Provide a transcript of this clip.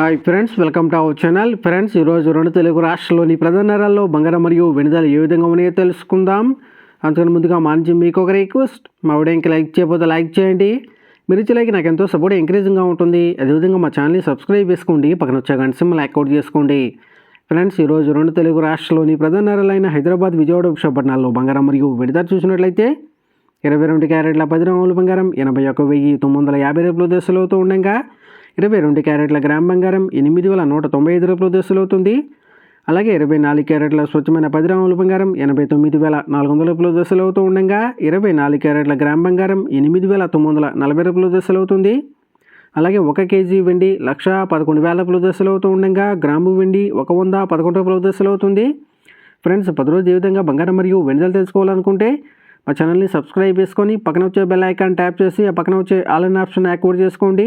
Hi friends welcome to our channel. Friends ఈరోజు రెండు తెలుగు రాష్ట్రాల్లోని ప్రధాన నగరాల్లో బంగారం మరియు వెనుదల ఏ విధంగా ఉన్నాయో తెలుసుకుందాం. అంతకన్నా ముందుగా మా మీకు ఒక రిక్వెస్ట్. మా వీడియోకి లైక్ చేయకపోతే లైక్ చేయండి. మీరు ఇచ్చే లైక్ నాకు ఎంతో సపోర్ట్ ఎంకరేజింగ్గా ఉంటుంది. అదేవిధంగా మా ఛానల్ని సబ్స్క్రైబ్ చేసుకోండి. పక్కన వచ్చే గంట లైక్ అవుట్ చేసుకోండి. ఫ్రెండ్స్ ఈరోజు రెండు తెలుగు రాష్ట్రాల్లోని ప్రధాన నగరాలైన హైదరాబాద్ విజయవాడ విశాఖపట్నాల్లో బంగారం మరియు వెనుదల చూసినట్లయితే ఇరవై రెండు క్యారెట్ల పది రంగుల బంగారం ఎనభై ఒక వెయ్యి తొమ్మిది వందల యాభై రూపాయలు దశలు ఉండగా ఇరవై రెండు క్యారెట్ల గ్రామ్ బంగారం ఎనిమిది వేల నూట తొంభై ఐదు రూపాయల దశలు అవుతుంది అలాగే ఇరవై నాలుగు క్యారెట్ల స్వచ్ఛమైన పది గ్రాముల బంగారం ఎనభై తొమ్మిది వేల నాలుగు వందల రూపాయల దశలు అవుతూ ఉండగా ఇరవై నాలుగు క్యారెట్ల గ్రామ్ బంగారం ఎనిమిది వేల తొమ్మిది వందల నలభై రూపాయల దశలు అవుతుంది అలాగే ఒక కేజీ వెండి లక్ష పదకొండు వేల రూపాయల దశలు అవుతూ ఉండగా గ్రాము వెండి ఒక వంద పదకొండు రూపాయల దశలు అవుతుంది ఫ్రెండ్స్ పది రోజు ఏ విధంగా బంగారం మరియు వెనుదలు తెలుసుకోవాలనుకుంటే మా ఛానల్ని సబ్స్క్రైబ్ చేసుకొని పక్కన వచ్చే బెల్ ఐకాన్ ట్యాప్ చేసి ఆ పక్కన వచ్చే ఆల్ ఆప్షన్ యాక్టివేట్ చేసుకోండి.